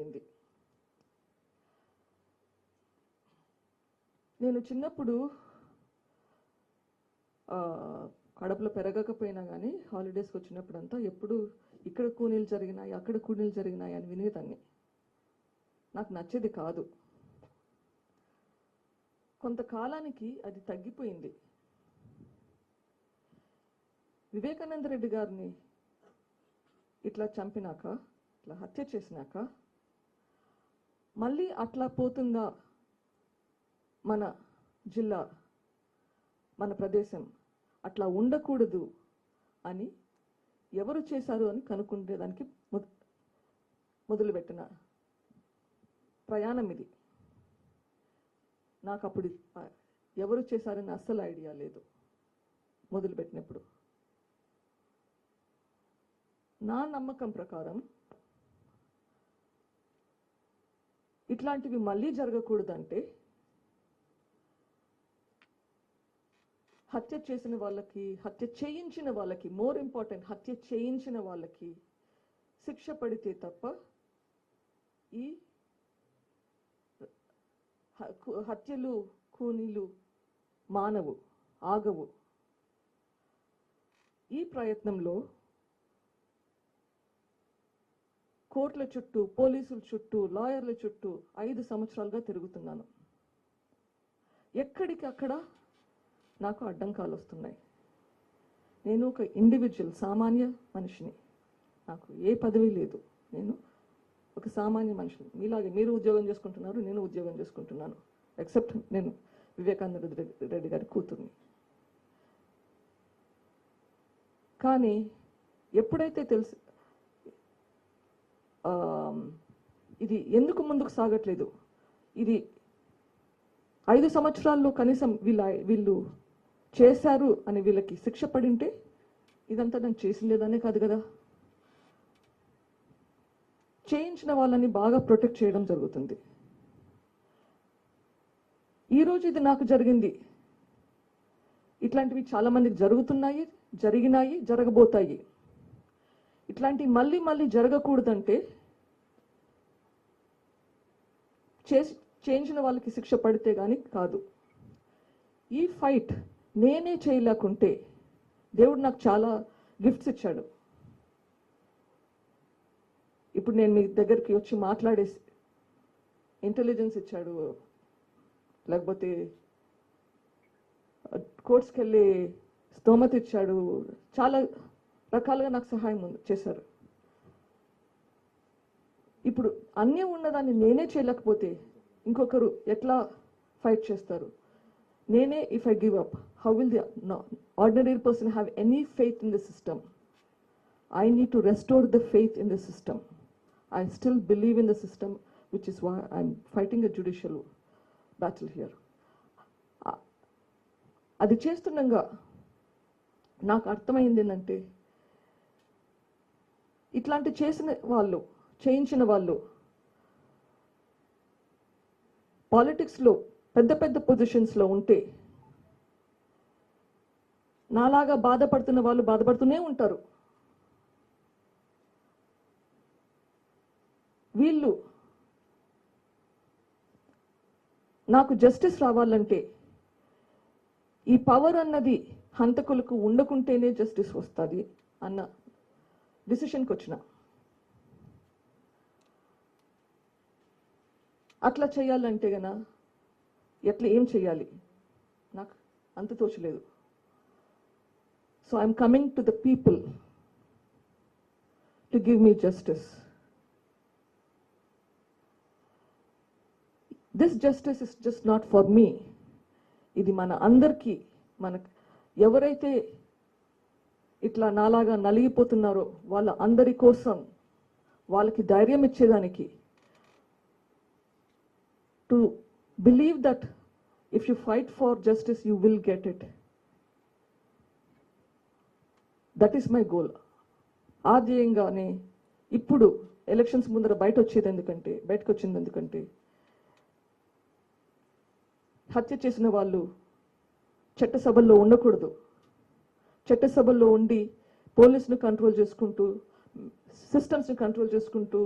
జరిగింది. నేను చిన్నప్పుడు కడపలో పెరగకపోయినా కానీ హాలిడేస్కి వచ్చినప్పుడంతా ఎప్పుడు ఇక్కడ కూనీలు జరిగినాయి అక్కడ కూనీలు జరిగినాయి అని వినేదాన్ని. నాకు నచ్చేది కాదు. కొంతకాలానికి అది తగ్గిపోయింది. వివేకానంద రెడ్డి గారిని ఇట్లా చంపినాక ఇట్లా హత్య చేసినాక మళ్ళీ అట్లా పోతుందా మన జిల్లా మన ప్రదేశం? అట్లా ఉండకూడదు అని ఎవరు చేశారు అని కనుక్కునేదానికి మొద- మొదలుపెట్టిన ప్రయాణం ఇది. నాకు అప్పుడు ఎవరు చేశారని అస్సలు ఐడియా లేదు మొదలుపెట్టినప్పుడు. నా నమ్మకం ప్రకారం ఇట్లాంటివి మళ్ళీ జరగకూడదంటే హత్య చేసిన వాళ్ళకి హత్య చేయించిన వాళ్ళకి మోర్ ఇంపార్టెంట్ హత్య చేయించిన వాళ్ళకి శిక్ష పడితే తప్ప ఈ హత్యలు కూనీలు మానవు ఆగవు. ఈ ప్రయత్నంలో కోర్టుల చుట్టూ పోలీసుల చుట్టూ లాయర్ల చుట్టూ ఐదు సంవత్సరాలుగా తిరుగుతున్నాను. ఎక్కడికి అక్కడ నాకు అడ్డంకాలు వస్తున్నాయి. నేను ఒక ఇండివిజువల్ సామాన్య మనిషిని. నాకు ఏ పదవి లేదు. నేను ఒక సామాన్య మనిషిని. మీలాగే మీరు ఉద్యోగం చేసుకుంటున్నారు నేను ఉద్యోగం చేసుకుంటున్నాను. ఎక్సెప్ట్ నేను వివేకానంద రెడ్డి రెడ్డి గారి కూతుర్ని. కానీ ఎప్పుడైతే తెలుసు ఇది ఎందుకు ముందుకు సాగట్లేదు? ఇది ఐదు సంవత్సరాల్లో కనీసం వీళ్ళ వీళ్ళు చేశారు అని వీళ్ళకి శిక్ష పడింటే ఇదంతా నేను చేసిందేదానే కాదు కదా? చేయించిన వాళ్ళని బాగా ప్రొటెక్ట్ చేయడం జరుగుతుంది. ఈరోజు ఇది నాకు జరిగింది. ఇట్లాంటివి చాలామందికి జరుగుతున్నాయి జరిగినాయి జరగబోతాయి. ఇట్లాంటి మళ్ళీ మళ్ళీ జరగకూడదంటే చేసి చేయించిన వాళ్ళకి శిక్ష పడితే కానీ కాదు. ఈ ఫైట్ నేనే చేయలేకుంటే దేవుడు నాకు చాలా గిఫ్ట్స్ ఇచ్చాడు. ఇప్పుడు నేను మీ దగ్గరికి వచ్చి మాట్లాడేసి ఇంటెలిజెన్స్ ఇచ్చాడు. లేకపోతే కోర్ట్స్కి వెళ్ళి స్తోమత ఇచ్చాడు. చాలా రకాలుగా నాకు సహాయం ఉంది- చేశారు. ఇప్పుడు అన్నీ ఉన్నదాన్ని నేనే చేయలేకపోతే ఇంకొకరు ఎట్లా ఫైట్ చేస్తారు? నేనే if I give up how will the ordinary person have any faith in the system I need to restore the faith in the system I still believe in the system which is why I'm fighting a judicial battle here అది చేస్తుండగా నాకు అర్థమైంది ఏంటంటే ఇట్లాంటి చేసిన వాళ్ళు చేయించిన వాళ్ళు పాలిటిక్స్లో పెద్ద పెద్ద పొజిషన్స్లో ఉంటే నాలాగా బాధపడుతున్న వాళ్ళు బాధపడుతూనే ఉంటారు. వీళ్ళు నాకు జస్టిస్ రావాలంటే ఈ పవర్ అన్నది హంతకులకు ఉండకుంటేనే జస్టిస్ వస్తుంది అన్న డిసిషన్కి వచ్చిన. అట్లా చేయాలంటే గన ఎట్లా ఏం చేయాలి? నాకు అంత తోచలేదు so I'm coming to the people to give me justice. This justice is just not for me ఇది మన అందరికీ మన ఎవరైతే ఇట్లా నాలాగా నలిగిపోతున్నారో వాళ్ళ అందరి కోసం వాళ్ళకి ధైర్యం ఇచ్చేదానికి. To believe that if you fight for justice you will get it that is my goal ఆ ధ్యేయంగానే ఇప్పుడు ఎలక్షన్స్ ముందర బయట వచ్చేది ఎందుకంటే బయటకు వచ్చింది ఎందుకంటే హత్య చేసిన వాళ్ళు చట్టసభల్లో ఉండకూడదు. చట్టసభల్లో ఉండి పోలీసును కంట్రోల్ చేసుకుంటూ సిస్టమ్స్ని కంట్రోల్ చేసుకుంటూ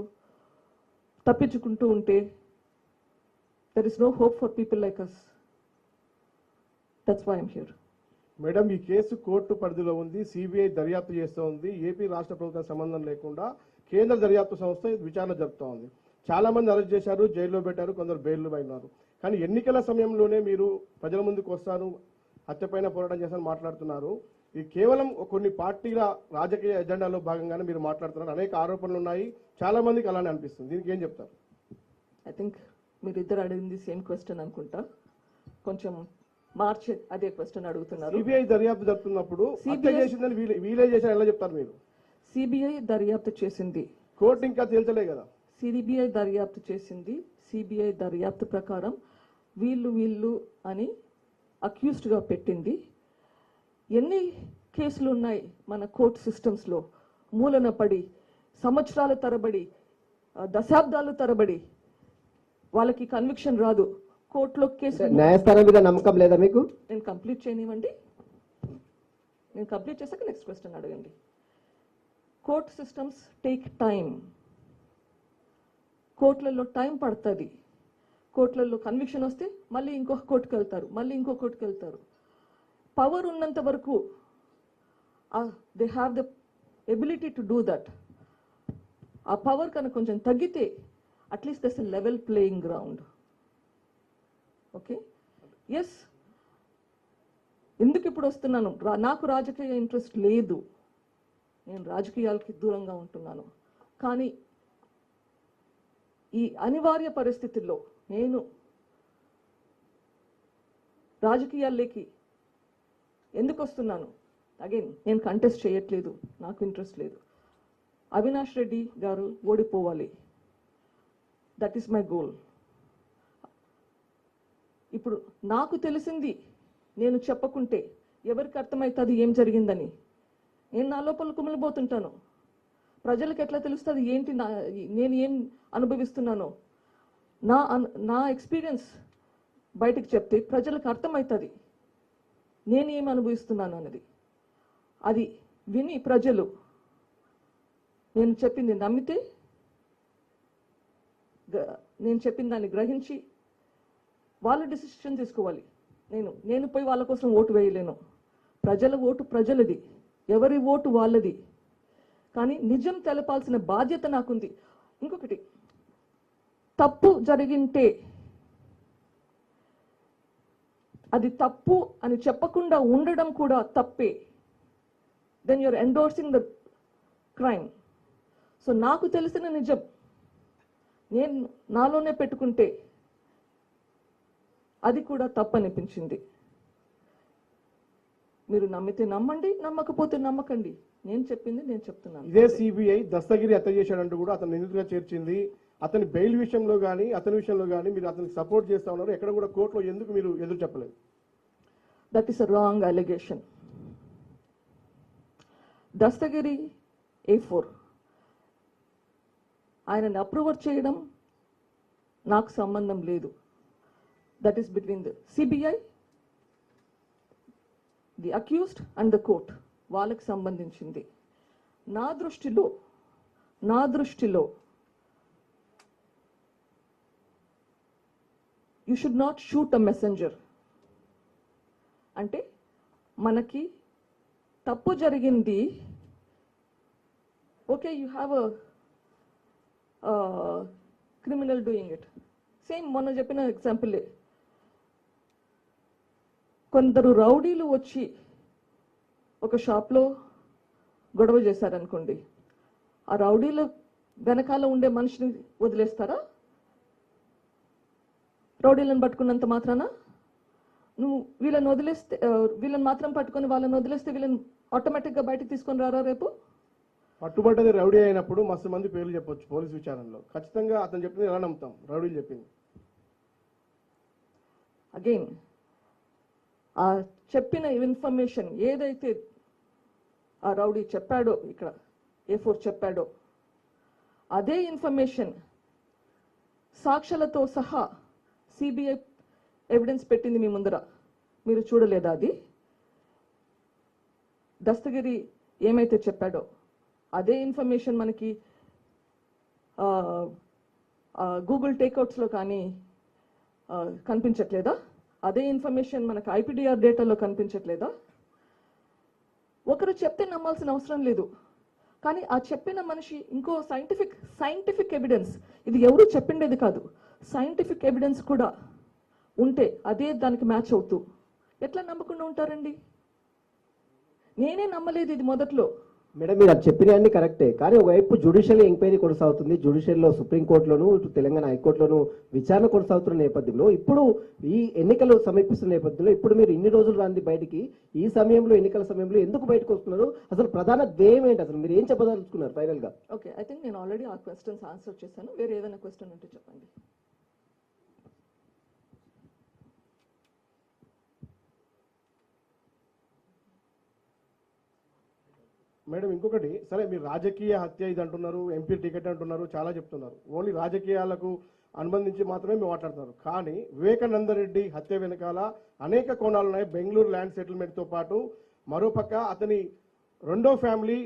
తప్పించుకుంటూ ఉంటే there is no hope for people like us that's why I'm here madam ఈ కేసు కోర్టు పరిధిలో ఉంది సిబిఐ దర్యాప్తు చేస్తూ ఉంది ఏపీ రాష్ట్ర ప్రభుత్వం సంబంధం లేకుండా కేంద్ర దర్యాప్తు సంస్థ విచారణ జరుపుతూ ఉంది. చాలా మంది అరెస్ట్ చేశారు జైల్లో పెట్టారు కొందరు బెయిల్ అయినారు. కానీ ఎన్నికల సమయంలోనే మీరు ప్రజల ముందుకు వస్తారు హత్యపైన పోరాటం చేస్తారని మాట్లాడుతున్నారు. ఇది కేవలం కొన్ని పార్టీల రాజకీయ ఎజెండాలో భాగంగానే మీరు మాట్లాడుతున్నారు. అనేక ఆరోపణలు ఉన్నాయి. చాలా మందికి అలానే అనిపిస్తుంది. దీనికి ఏం చెప్తారు? ఐ థింక్ మీరు ఇద్దరు అడిగింది సేమ్ క్వశ్చన్ అనుకుంటా. కొంచెం మార్చి అదే క్వశ్చన్ అడుగుతున్నారు. సిబిఐ దర్యాప్తు జరుపుతున్నప్పుడు చేసిందని వీలే చేశారు. ఎలా చెప్తారు మీరు? సిబిఐ దర్యాప్తు చేసింది. కోర్టు ఇంకా తేల్చలే కదా. సిబిఐ దర్యాప్తు చేసింది. సిబిఐ దర్యాప్తు ప్రకారం వీళ్ళు వీళ్ళు అని accused గా పెట్టింది. ఎన్ని కేసులు ఉన్నాయి మన కోర్ట్ సిస్టమ్స్లో? మూలన పడి సంవత్సరాల తరబడి దశాబ్దాలు తరబడి వాళ్ళకి కన్విక్షన్ రాదు. కోర్టులో కేసు న్యాయస్థానం మీద నమ్మకం లేదా మీకు? నేను కంప్లీట్ చేయనివ్వండి. నేను కంప్లీట్ చేశాక నెక్స్ట్ క్వశ్చన్ అడగండి. కోర్ట్ సిస్టమ్స్ టేక్ టైం కోర్టులలో టైం పడుతుంది. కోర్టులలో కన్విక్షన్ వస్తే మళ్ళీ ఇంకొక కోర్టుకు వెళ్తారు మళ్ళీ ఇంకో కోర్టుకు వెళ్తారు పవర్ ఉన్నంత వరకు they have the ability to do that ఆ పవర్ కనుక కొంచెం తగ్గితే at least thus level playing ground okay yes ఎందుకు ఇప్పుడు వస్తున్నాను? రా- నాకు రాజకీయ ఇంట్రెస్ట్ లేదు. నేను రాజకీయాలకి దూరంగా ఉంటున్నాను. కానీ ఈ అనివార్య పరిస్థితుల్లో నేను రాజకీయాల్లోకి ఎందుకు వస్తున్నాను అగైన్ నేను కంటెస్ట్ చేయట్లేదు. నాకు ఇంట్రెస్ట్ లేదు. అవినాష్ రెడ్డి గారు ఓడిపోవాలి. దట్ ఈస్ మై గోల్ ఇప్పుడు నాకు తెలిసింది నేను చెప్పకుంటే ఎవరికి అర్థమవుతుంది ఏం జరిగిందని? నేను నా లోపల కుమిలిపోతుంటాను. ప్రజలకు ఎట్లా తెలుస్తుంది ఏంటి నా నేను ఏం అనుభవిస్తున్నానో? నా అన్- నా ఎక్స్పీరియన్స్ బయటకు చెప్తే ప్రజలకు అర్థమవుతుంది నేను అనుభవిస్తున్నాను అన్నది. అది విని ప్రజలు నేను చెప్పింది నమ్మితే గ- నేను చెప్పిన దాన్ని గ్రహించి వాళ్ళు డిసిషన్ తీసుకోవాలి. నేను నేను పోయి వాళ్ళ కోసం ఓటు వేయలేను. ప్రజల ఓటు ప్రజలది. ఎవరి ఓటు వాళ్ళది. కానీ నిజం తెలపాల్సిన బాధ్యత నాకుంది. ఇంకొకటి తప్పు జరిగింటే అది తప్పు అని చెప్పకుండా ఉండడం కూడా తప్పే. Then you're endorsing the crime so నాకు తెలిసిన నిజం. నేను నాలోనే పెట్టుకుంటే అది కూడా తప్పు అనిపించింది మీరు నమ్మితే నమ్మండి నమ్మకపోతే నమ్మకండి. నేను చెప్పింది నేను చెప్తున్నాను. ఇదే సిబిఐ దస్తగిరి హత్య చేశాడంటూ కూడా అతను నిందితుగా చేర్చింది. అతని బెయిల్ విషయంలో కానీ అతని విషయంలో కానీ మీరు అతనికి సపోర్ట్ చేస్తా ఉన్నారు. ఎక్కడ కూడా కోర్టులో ఎందుకు మీరు ఎదురు చెప్పలేదు? That is a wrong allegation Dastagiri A four ఆయనని అప్రూవర్ చేయడం నాకు సంబంధం లేదు. That is between the CBI the accused and the court వాళ్ళకి సంబంధించింది. నా దృష్టిలో నా దృష్టిలో you should not shoot a messenger అంటే మనకి తప్పు జరిగింది. Okay you have a criminal doing it same మొన్న చెప్పిన ఎగ్జాంపులే కొందరు రౌడీలు వచ్చి ఒక షాప్లో గొడవ చేశారనుకోండి. ఆ రౌడీల వెనకాల ఉండే మనిషిని వదిలేస్తారా? రౌడీలను పట్టుకున్నంత మాత్రాన? నువ్వు వీళ్ళని వదిలేస్తే వీళ్ళని మాత్రం పట్టుకొని వాళ్ళని వదిలేస్తే వీళ్ళని ఆటోమేటిక్గా బయటకు తీసుకొని రారా రేపు? పట్టుబడ్డది రౌడీ అయినప్పుడు మస్తు మంది పేర్లు చెప్పొచ్చు పోలీస్ విచారణలో. ఖచ్చితంగా అతను చెప్పింది ఎలా నమ్ముతాం? రౌడీలు చెప్పింది. అగైన్ ఆ చెప్పిన ఇన్ఫర్మేషన్ ఏదైతే ఆ రౌడీ చెప్పాడో ఇక్కడ ఏ ఫోర్ చెప్పాడో అదే ఇన్ఫర్మేషన్ సాక్ష్యాలతో సహా సిబిఐ ఎవిడెన్స్ పెట్టింది మీ ముందర. మీరు చూడలేదా అది? దస్తగిరి ఏమైతే చెప్పాడో అదే ఇన్ఫర్మేషన్ మనకి గూగుల్ టేక్అవుట్స్లో కానీ కనిపించట్లేదా? అదే ఇన్ఫర్మేషన్ మనకు ఐపీడిఆర్ డేటాలో కనిపించట్లేదా? ఒకరు చెప్తే నమ్మాల్సిన అవసరం లేదు. కానీ ఆ చెప్పిన మనిషి ఇంకో సైంటిఫిక్ సైంటిఫిక్ ఎవిడెన్స్. ఇది ఎవరు చెప్పిండేది కాదు. సైంటిఫిక్ ఎవిడెన్స్ కూడా ఉంటే అదే దానికి మ్యాచ్ అవుతూ. ఎట్లా నమ్మకుండా ఉంటారండి? నేనే నమ్మలేదు ఇది మొదట్లో. మేడం మీరు అది చెప్పినవన్నీ కరెక్టే. కానీ ఒకవైపు జ్యుడిషియల్ ఎంక్వైరీ కొనసాగుతుంది. జ్యుడిషియల్లో సుప్రీంకోర్టులోను ఇటు తెలంగాణ హైకోర్టులోను విచారణ కొనసాగుతున్న నేపథ్యంలో ఇప్పుడు ఈ ఎన్నికలు సమీపిస్తున్న నేపథ్యంలో ఇప్పుడు మీరు ఇన్ని రోజులు రాంది బయటికి ఈ సమయంలో ఎన్నికల సమయంలో ఎందుకు బయటకు వస్తున్నారు? అసలు ప్రధాన ధ్యేయం ఏంటి అసలు? మీరు ఏం చెప్పదలుచుకున్నారు ఫైనల్గా ఓకే ఐ థింక్ నేను ఆల్రెడీ ఆ క్వశ్చన్స్ ఆన్సర్ చేశాను. వేరే ఏదైనా క్వశ్చన్ ఉంటే చెప్పండి. మేడం ఇంకొకటి సరే మీరు రాజకీయ హత్య ఇది అంటున్నారు ఎంపీ టికెట్ అంటున్నారు చాలా చెప్తున్నారు. ఓన్లీ రాజకీయాలకు అనుబంధించి మాత్రమే మేము మాట్లాడుతున్నారు. కానీ వివేకానంద రెడ్డి హత్య వెనకాల అనేక కోణాలు ఉన్నాయి. బెంగళూరు ల్యాండ్ సెటిల్మెంట్తో పాటు మరోపక్క అతని రెండో ఫ్యామిలీ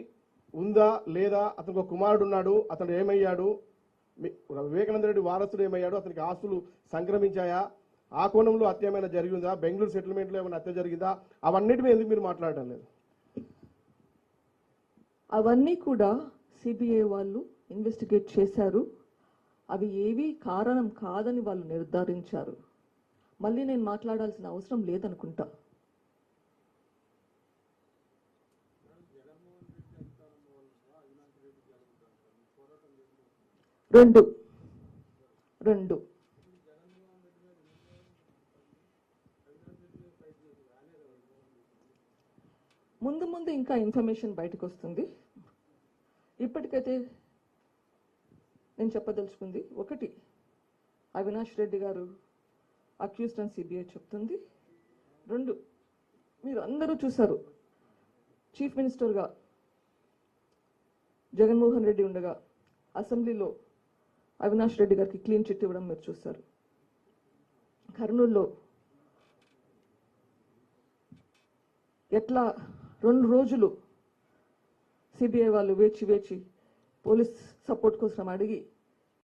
ఉందా లేదా అతనికి ఒక కుమారుడు ఉన్నాడు అతను ఏమయ్యాడు మీ- వివేకానంద రెడ్డి వారసుడు ఏమయ్యాడు అతనికి ఆస్తులు సంక్రమించాయా ఆ కోణంలో హత్య ఏమైనా జరిగిందా బెంగళూరు సెటిల్మెంట్లో ఏమైనా హత్య జరిగిందా అవన్నిటి మీద ఎందుకు మీరు మాట్లాడటం లేదు? అవన్నీ కూడా సిబిఐ వాళ్ళు ఇన్వెస్టిగేట్ చేశారు. అవి ఏవి కారణం కాదని వాళ్ళు నిర్ధారించారు. మళ్ళీ నేను మాట్లాడాల్సిన అవసరం లేదనుకుంటా. రెండు. రెండు. ముందు ముందు ఇంకా ఇన్ఫర్మేషన్ బయటకు వస్తుంది. ఇప్పటికైతే నేను చెప్పదలుచుకుంది ఒకటి. అవినాష్ రెడ్డి గారు అక్యూస్డ్ అని సిబిఐ చెప్తుంది. రెండు మీరు అందరూ చూశారు. చీఫ్ మినిస్టర్గా జగన్మోహన్ రెడ్డి ఉండగా అసెంబ్లీలో అవినాష్ రెడ్డి గారికి క్లీన్ చిట్ ఇవ్వడం మీరు చూస్తారు కర్నూలులో ఎట్లా రెండు రోజులు సిబిఐ వాళ్ళు వేచి వేచి పోలీస్ సపోర్ట్ కోసం అడిగి